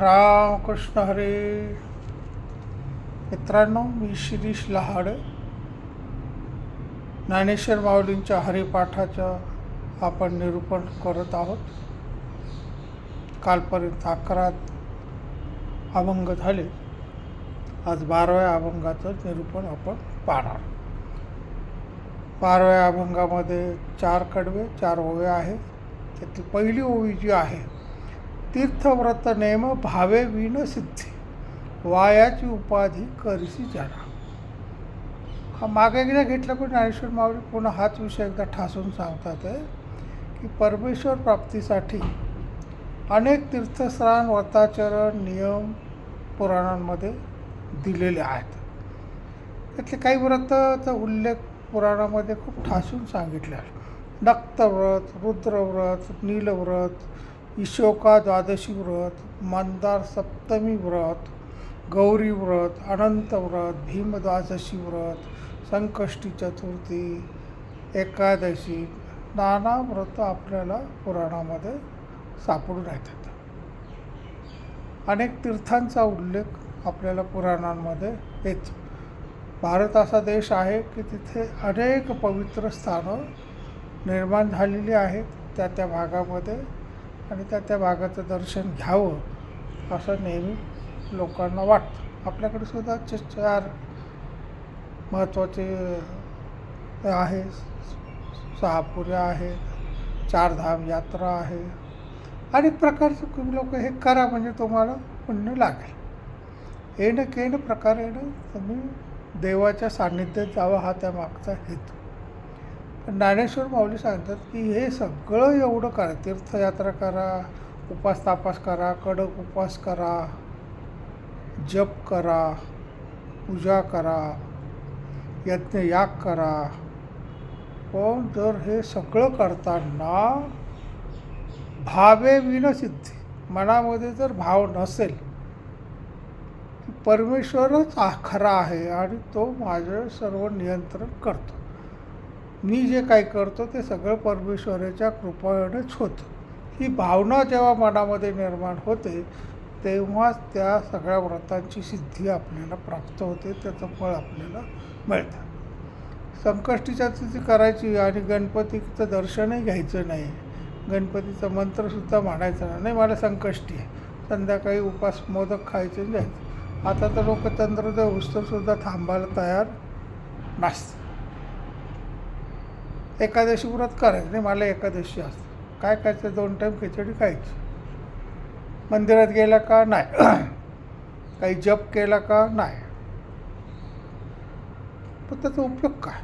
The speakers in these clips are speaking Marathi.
रामकृष्ण हरे. मित्रांनो मी शिरीष लहाड. ज्ञानेश्वर माऊलींच्या हरिपाठाचं आपण निरूपण करत आहोत. कालपर्यंत अकरा अभंग झाले. आज बाराव्या अभंगाचं निरूपण आपण पाहणार. बाराव्या अभंगामध्ये चार कडवे चार ओव्या आहेत. त्यातली पहिली ओवी जी आहे तीर्थव्रत नेम भावे विन सिद्धी. वायाची उपाधी करसी जाणा हा मागे एकदा घेतला पण ज्ञानेश्वर माऊली पुन्हा हाच विषय एकदा ठासून सांगतात आहे की परमेश्वर प्राप्तीसाठी अनेक तीर्थस्नान व्रताचरण नियम पुराणांमध्ये दिलेले आहेत. त्यातले काही व्रताचा उल्लेख पुराणामध्ये खूप ठासून सांगितले आहे नक्तव्रत रुद्रव्रत नीलव्रत इशोका द्वादशी व्रत मंदार सप्तमी व्रत गौरी व्रत अनंत व्रत भीम द्वादशी व्रत संकष्टी चतुर्थी एकादशी नाना व्रत आपल्याला पुराणामध्ये सापडून येतात अनेक तीर्थांचा उल्लेख आपल्याला पुराणांमध्ये येतो. भारत असा देश आहे की तिथे अनेक पवित्र स्थानं निर्माण झालेली आहेत. त्या त्या भागामध्ये आणि त्या त्या भागाचं दर्शन घ्यावं असं नेहमी लोकांना वाटतं. आपल्याकडे सुद्धा चार महत्त्वाचे आहे. सहापुऱ्या आहेत चारधाम यात्रा आहे. अनेक प्रकारचे तुम्ही लोक हे करा म्हणजे तुम्हाला पुण्य लागेल. येणं केणं प्रकारेनं तुम्ही देवाच्या सान्निध्यात जावं हा त्या मागचा हेतू. ज्ञानेश्वर माऊली सांगतात की हे सगळं एवढं करा तीर्थयात्रा करा उपास तापास करा कडक उपवास करा जप करा पूजा करा यज्ञयाग करा. पण जर हे सगळं करताना भावे विनसिद्धी मनामध्ये जर भाव नसेल परमेश्वरच आ- खरा आहे आणि तो माझं सर्व नियंत्रण करतो. मी जे काही करतो ते सगळं परमेश्वराच्या कृपेनेच होतं. ही भावना जेव्हा मनामध्ये निर्माण होते तेव्हाच त्या सगळ्या व्रतांची सिद्धी आपल्याला प्राप्त होते त्याचं फळ आपल्याला मिळतं. संकष्टी चतुर्थी करायची आणि गणपतीचं दर्शनही घ्यायचं नाही. गणपतीचा मंत्रसुद्धा म्हणायचा नाही. मला संकष्टी आहे. संध्याकाळी उपास मोदक खायचे जायचं. आता तर लोक चंद्रोदय उत्सवसुद्धा थांबायला तयार नसतं एकादशी व्रत करायचं नाही मला एकादशी असतं. काय करायचं? दोन टाईम खिचडी खायची. मंदिरात गेला का? नाही. काही जप केला का? नाही. पण त्याचा उपयोग काय?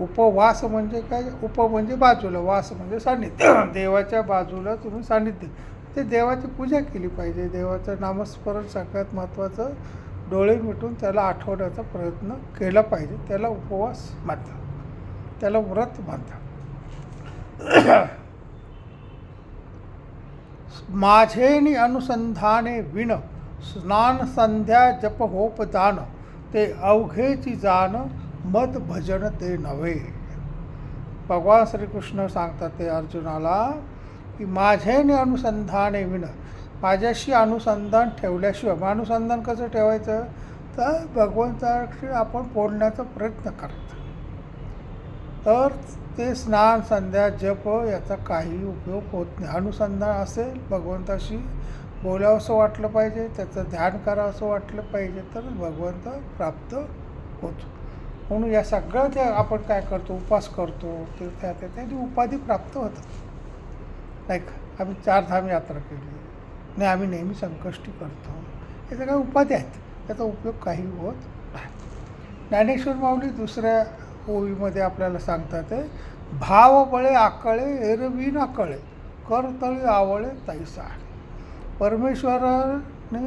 उपवास म्हणजे काय? उप म्हणजे बाजूला वास म्हणजे सान्निध्य. देवाच्या बाजूला तुम्ही सान्निध्य. ते देवाची पूजा केली पाहिजे. देवाचं नामस्मरण सगळ्यात महत्त्वाचं. डोळे मिटून त्याला आठवण्याचा प्रयत्न केला पाहिजे. त्याला उपवास म्हणतात. त्याला व्रत म्हणतात माझेनी अनुसंधाने विण स्नान संध्या जप होप दान ते अवघेची जाण मत भजन ते नव्हे. भगवान श्रीकृष्ण सांगतात ते अर्जुनाला की माझेने अनुसंधाने विण माझ्याशी अनुसंधान ठेवल्याशिवाय मग अनुसंधान कसं ठेवायचं? तर भगवंताशी आपण बोलण्याचा प्रयत्न करा. तर ते स्नान संध्या जप याचा काही उपयोग होत नाही. अनुसंधान असेल भगवंताशी बोलावं असं वाटलं पाहिजे त्याचं ध्यान करावं असं वाटलं पाहिजे तर भगवंत प्राप्त होतो. म्हणून या सगळं त्या आपण काय करतो उपास करतो ते त्या त्याची उपाधी प्राप्त होतात. नाही का? आम्ही चारधाम यात्रा केली. नाही आम्ही नेहमी संकष्टी करतो. याच्या काही उपाधी आहेत. त्याचा उपयोग काही होत नाही. ज्ञानेश्वर माऊली दुसऱ्या ओवीमध्ये आपल्याला सांगतात आहे भावबळे आकळे एरवी ना करतळी आवळे तैसा परमेश्वराने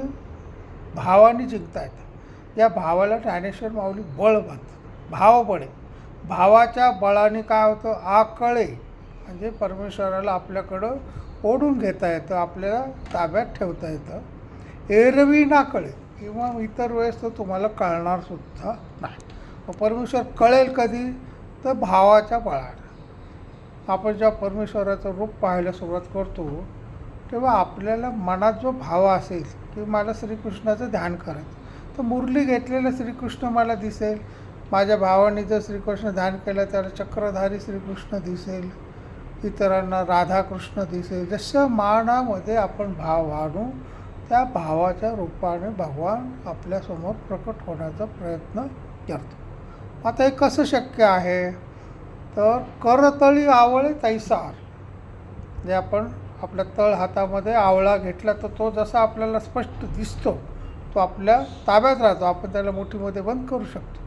भावाने जिंकता येतं या भावाला ज्ञानेश्वर माऊली बळ म्हणतात. भावबळे भावाच्या बळाने काय होतं? आकळे म्हणजे परमेश्वराला आपल्याकडं ओढून घेता येतं आपल्याला ताब्यात ठेवता येतं. एरवी नाकळे किंवा इतर वेळेस तर तुम्हाला कळणारसुद्धा नाही. परमेश्वर कळेल कधी? तर भावाच्या बळाने आपण जेव्हा परमेश्वराचं रूप पाहायला सुरुवात करतो तेव्हा आपल्याला मनात जो भाव असेल की मला श्रीकृष्णाचं ध्यान करायचं. तर मुरली घेतलेलं श्रीकृष्ण मला दिसेल. माझ्या भावाने जर श्रीकृष्ण ध्यान केलं त्याला चक्रधारी श्रीकृष्ण दिसेल. इतरांना राधाकृष्ण दिसेल. जसं मानामध्ये आपण भाव आणू त्या भावाच्या रूपाने भगवान आपल्यासमोर प्रकट होण्याचा प्रयत्न करतो. आता हे कसं शक्य आहे? तर करतळी आवळे तैसार. जे आपण आपल्या तळ हातामध्ये आवळा घेतला तर तो जसा आपल्याला स्पष्ट दिसतो तो आपल्या ताब्यात राहतो. आपण त्याला मुठीमध्ये बंद करू शकतो.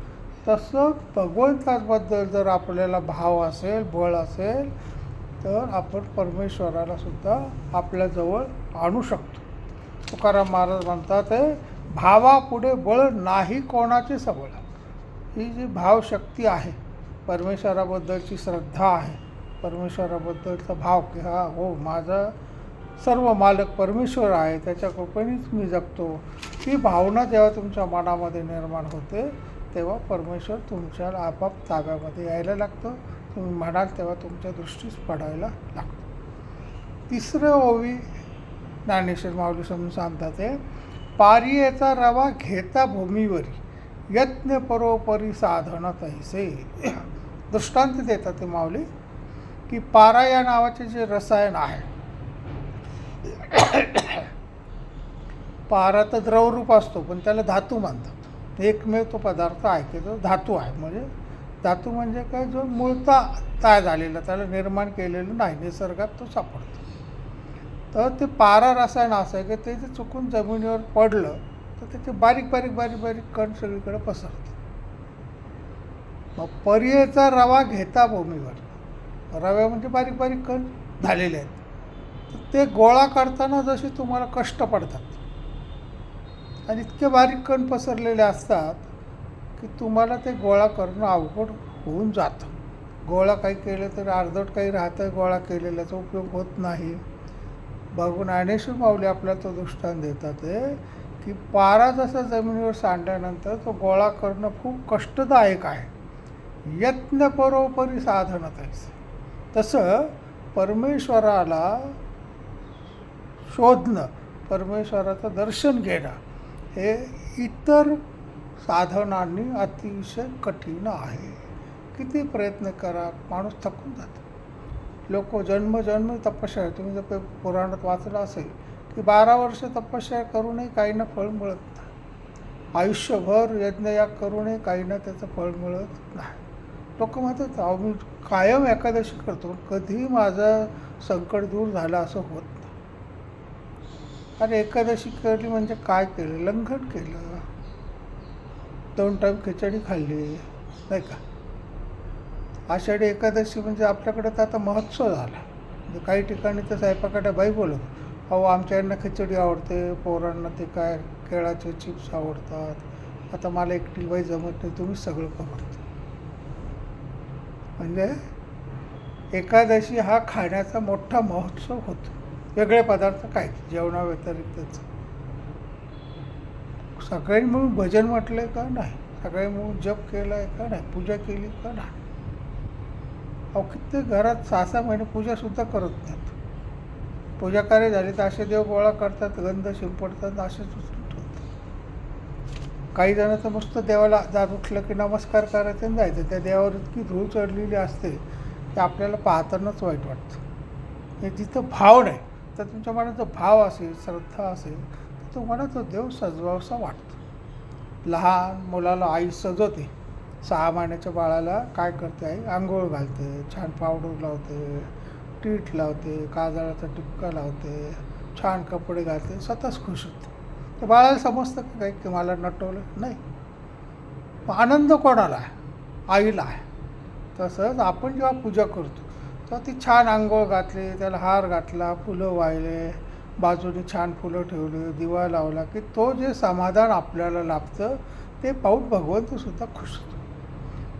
तसं भगवंताबद्दल जर आपल्याला भाव असेल बळ असेल तर आपण परमेश्वराला सुद्धा आपल्याजवळ आणू शकतो. तुकाराम महाराज म्हणतात भावापुढे बळ नाही कोणाची सबळ ही जी भावशक्ती आहे परमेश्वराबद्दलची श्रद्धा आहे परमेश्वराबद्दलचा भाव की हा हो माझा सर्व मालक परमेश्वर आहे त्याच्या कृपेनेच मी जगतो. ही भावना जेव्हा तुमच्या मनामध्ये निर्माण होते तेव्हा परमेश्वर तुमच्या आपाप ताब्यामध्ये यायला लागतं. तुम्ही म्हणाल तेव्हा तुमच्या दृष्टीस पडायला लागतं. तिसरं ओवी ज्ञानेश्वर माऊली समजून सांगतात ते पारियेचा रवा घेता भूमीवरी. यत्न परोपरी साधन तैसे। दृष्टांत देतात ते माऊली की पारा या नावाचे जे रसायन आहे पारा तर द्रवरूप असतो पण त्याला धातू मानतात एकमेव तो पदार्थ आहे की तो धातू आहे. म्हणजे धातू म्हणजे काय? जो मूळता तयार झालेला त्याला निर्माण केलेलं नाही निसर्गात तो सापडतो. तर ते पारा रसायन असं आहे की ते जे चुकून जमिनीवर पडलं तर त्याचे बारीक बारीक बारीक बारीक कण सगळीकडे पसरतात मग पर्यायचा रवा घेता भूमीवर. रव्या म्हणजे बारीक बारीक कण झालेले आहेत. तर ते गोळा करताना जसे तुम्हाला कष्ट पडतात. आणि इतके बारीक कण पसरलेले असतात की तुम्हाला ते गोळा करणं अवघड होऊन जातं. गोळा काही केलं तर अर्धवट काही राहतं गोळा केलेल्याचा उपयोग होत नाही. बघून आणेश्वर माऊली आपल्याला तो दृष्टांत देतात आहे की पारा जसा जमिनीवर सांडल्यानंतर तो गोळा करणं खूप कष्टदायक आहे. यत्न परोपरी साधन तसं परमेश्वराला शोधणं परमेश्वराचं दर्शन घेणं हे इतर साधनांनी अतिशय कठीण आहे. किती प्रयत्न करा माणूस थकून जातो. लोक जन्मजन्म तपस्या तुम्ही जर पुराणात वाचलं असेल की बारा वर्ष तपस्या करूनही काहींना फळ मिळत नाही. आयुष्यभर यज्ञयाग करूनही काहींना त्याचं फळ मिळत नाही. लोक म्हणतात अहो मी कायम एकादशी करतो कधीही माझं संकट दूर झालं असं होत नाही. अरे एकादशी केली म्हणजे काय केलं? लंघन केलं. दोन टाईम खिचडी खाल्ली नाही का? आषाढी एकादशी म्हणजे आपल्याकडे तर आता महोत्सव झाला. म्हणजे काही ठिकाणी तर स्वयंपाकाच्या बाई बोलत अहो आमच्या खिचडी आवडते पोरांना ते काय केळाचे चिप्स आवडतात. आता मला एकटी बाई जमत नाही तुम्ही सगळं करून म्हणजे एकादशी हा खाण्याचा मोठा महोत्सव होतो. वेगळे पदार्थ काय? जेवणाव्यतिरिक्तच. सगळ्यांनी मिळून भजन म्हटलंय का नाही? सगळ्यांनी मिळून जप केला आहे का नाही? पूजा केली का नाही? अहो कित्येक घरात सहा सहा महिने पूजासुद्धा करत नाही पूजा कार्य झाली तर असे देव गोळा करतात गंध शिंपडतात असेच काही जण तर मस्त देवाला जात उठलं की नमस्कार करायचं आणि जायचं. त्या देवावर इतकी धूळ चढलेली असते की आपल्याला पाहतानाच वाईट वाटतं. हे जिथं भाव नाही तर तुमच्या मनात जो भाव असेल श्रद्धा असेल तर तुम्हाला तो देव सजवावसा वाटतो. लहान मुलाला आई सजवते. सहा महिन्याच्या बाळाला काय करते आई? आंघोळ घालते छान पावडर लावते टीठ लावते काजळाचा टिपका लावते छान कपडे घालते स्वतःच खुश होते. तर बाळाला समजतं का काही की मला नटवलं? नाही. आनंद कोणाला आहे? आईला आहे. तसंच आपण जेव्हा पूजा करतो तेव्हा ती छान आंघोळ घातली त्याला हार घातला फुलं वाहिले बाजूने छान फुलं ठेवली दिवा लावला की तो जे समाधान आपल्याला लाभतं ते पाहून भगवंतसुद्धा खुश होतो.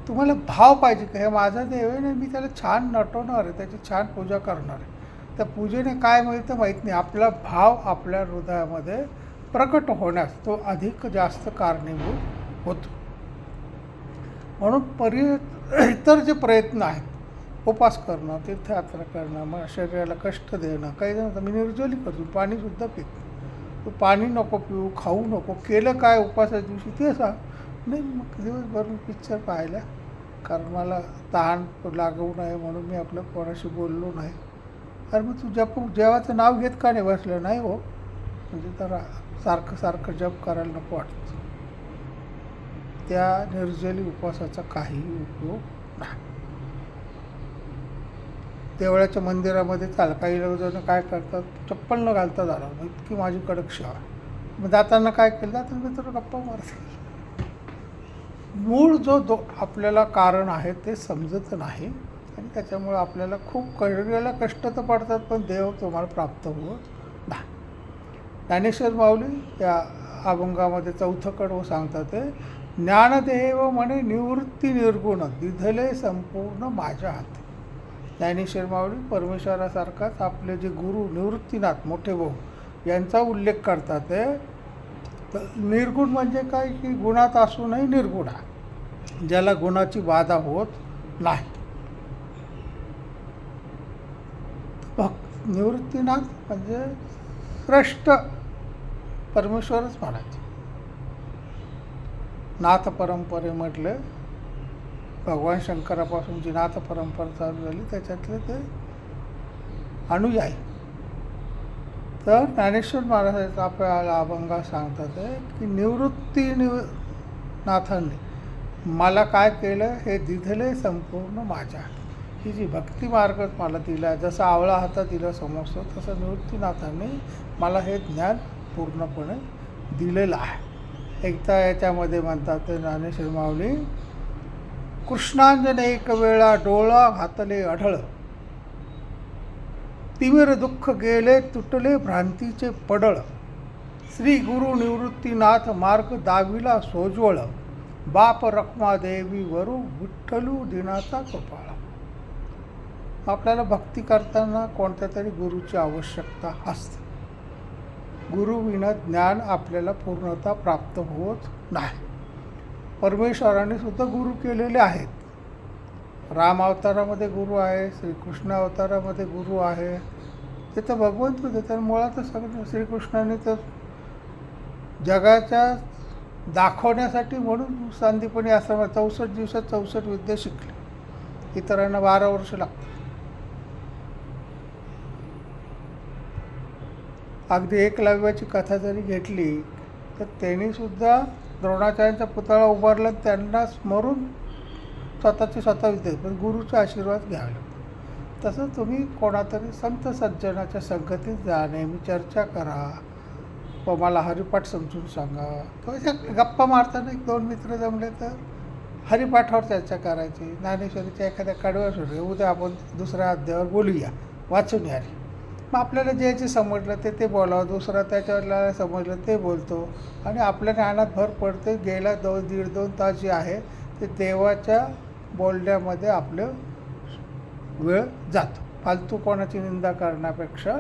तुम्हाला भाव पाहिजे का? हे माझा देव आहे ना मी त्याला छान नटवणार आहे त्याची छान पूजा करणार आहे. त्या पूजेने काय मिळतं माहीत नाही. आपला भाव आपल्या हृदयामध्ये प्रकट होण्यास तो अधिक जास्त कारणीभूत होतो. म्हणून परि इतर जे प्रयत्न आहेत उपास करणं तीर्थयात्रा करणं मग शरीराला कष्ट देणं काही जण मी निर्जली करतो पाणीसुद्धा पित तू पाणी नको पिऊ खाऊ नको केलं काय उपासाच्या दिवशी ते सांग. नाही मग दिवसभर मी पिक्चर पाहिला. कारण मला तहान लागू नये म्हणून मी आपलं कोणाशी बोललो नाही. अरे मग तू जप जेवाचं नाव घेत का नाही बसलं? नाही हो. म्हणजे जरा सारखं सारखं जप करायला नको वाटतं. त्या निर्जली उपवासाचा काही उपयोग नाही. देवळाच्या मंदिरामध्ये चाल काही लोक जाऊन काय करतात? चप्पल न घालता झालं इतकी माझी कडक शाळा मग जाताना काय केलं? जाताना तर गप्पा मारते मूळ जो दो आपल्याला कारण आहे ते समजत नाही आणि त्याच्यामुळे आपल्याला खूप शरीराला कष्ट तर पडतात पण देव तुम्हाला प्राप्त होत नाही ज्ञानेश्वर माऊली या अभंगामध्ये चौथं कडवं सांगतात ते ज्ञानदेव म्हणे निवृत्ती निर्गुण दिधले संपूर्ण माझ्या हाती. ज्ञानेश्वर माऊली परमेश्वरासारखाच आपले जे गुरु निवृत्तीनाथ मोठे भाऊ यांचा उल्लेख करतात ते तर निर्गुण म्हणजे काय? की गुणात असूनही निर्गुण आहे. ज्याला गुणाची बाधा होत नाही. भक्त निवृत्तीनाथ म्हणजे श्रेष्ठ परमेश्वरच म्हणायचे. नाथ परंपरे म्हटले भगवान शंकरापासून जी नाथ परंपरा चालू झाली त्याच्यातले ते अनुयायी. तर ज्ञानेश्वर महाराजांचा आपल्याला अभंगा सांगतात आहे की निवृत्ती निव नाथांनी मला काय केलं हे दिधले संपूर्ण माझ्या. ही जी भक्ती मार्ग मला दिला जसा आवळा हातात दिला समजतो तसं निवृत्तीनाथांनी मला हे ज्ञान पूर्णपणे दिलेलं आहे. एकदा याच्यामध्ये म्हणतात ते ज्ञानेश्वर माऊली कृष्णांजने एक वेळा डोळा घातले अढळ तिवीर दुःख गेले तुटले भ्रांतीचे पडळ. श्री गुरु निवृत्तीनाथ मार्ग दाविला सोज्वळ. बाप रखमादेवी वरू विठ्ठलू दिनाचा कृपाळा आपल्याला भक्ती करताना कोणत्या तरी गुरुची आवश्यकता असते. गुरुविना ज्ञान आपल्याला पूर्णता प्राप्त होत नाही. परमेश्वराने सुद्धा गुरु केलेले आहेत. राम अवतारामध्ये गुरु आहे श्रीकृष्ण अवतारामध्ये गुरु आहे. ते तर भगवंत होते तर मुळातच सगळं श्रीकृष्णाने तर जगाच्या दाखवण्यासाठी म्हणून संदीपनी आश्रमात चौसष्ट दिवसात चौसष्ट विद्या शिकले. इतरांना बारा वर्ष लागतात. अगदी एकलव्याची कथा जरी घेतली तर त्यांनीसुद्धा द्रोणाचार्यांचा पुतळा उभारला त्यांना स्मरून स्वतःची स्वतः विद्या पण गुरुचा आशीर्वाद घ्यावा लागतो तसं तुम्ही कोणातरी संत सज्जनाच्या संगतीत जा नेहमी चर्चा करा. व मला हरिपाठ समजून सांगा. थोड्याशा गप्पा मारताना एक दोन मित्र जमले तर हरिपाठावर चर्चा करायची. ज्ञानेश्वरीच्या एखाद्या कडव्या सुरू उद्या आपण दुसऱ्या अध्यायावर बोलूया. वाचून या. रे मग आपल्याला जे जे समजलं ते ते बोलावं. दुसरा त्याच्यावरला समजलं ते बोलतो. आणि आपल्या ज्ञानात भर पडते. गेला दोन दीड दोन तास जे आहे ते देवाच्या बोलण्यामध्ये आपलं वेळ जातो. फालतू कोणाची निंदा करण्यापेक्षा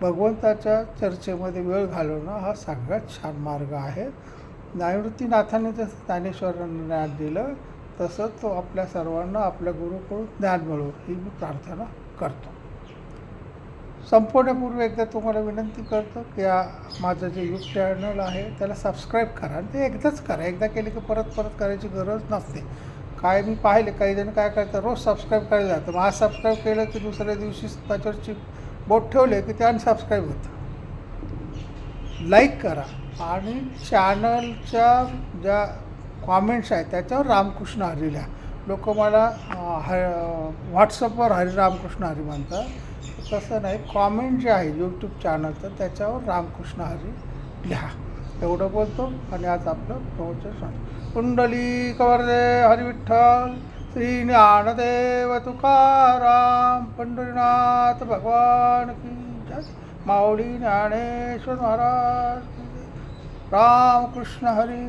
भगवंताच्या चर्चेमध्ये वेळ घालवणं हा सगळ्यात छान मार्ग आहे. निवृत्तीनाथाने जसं ज्ञानेश्वरांना ज्ञान दिलं तसं तो आपल्या सर्वांना आपल्या गुरुकडून ज्ञान मिळो ही मी प्रार्थना करतो. संपवण्यापूर्वी एकदा तुम्हाला विनंती करतो की माझं जे यूट्यूब चॅनल आहे त्याला सबस्क्राईब करा आणि ते एकदाच करा. एकदा केले की परत परत करायची गरज नसते. काय मी पाहिले काही जण काय करतात रोज सबस्क्राईब करायला जातं मग आज सबस्क्राईब केलं की दुसऱ्या दिवशी त्याच्यावरची बोट ठेवले की ते अनसबस्क्राईब होतं. लाईक करा. आणि चॅनलच्या ज्या कॉमेंट्स आहेत त्याच्यावर रामकृष्ण हरी लिहा लोक मला ह व्हॉट्सअपवर हरी रामकृष्ण हरी म्हणतात. तसं नाही कॉमेंट जे आहे यूट्यूब चॅनलचं त्याच्यावर रामकृष्ण हरी लिहा. एवढं बोलतो आणि आज आपलं प्रवचन सांगतो. कुंडली कवर्दे हरिविठ्ठल श्री ज्ञानदेव तुकाराम पंढरीनाथ भगवान की जय। माऊली ज्ञानेश्वर महाराज रामकृष्ण हरी।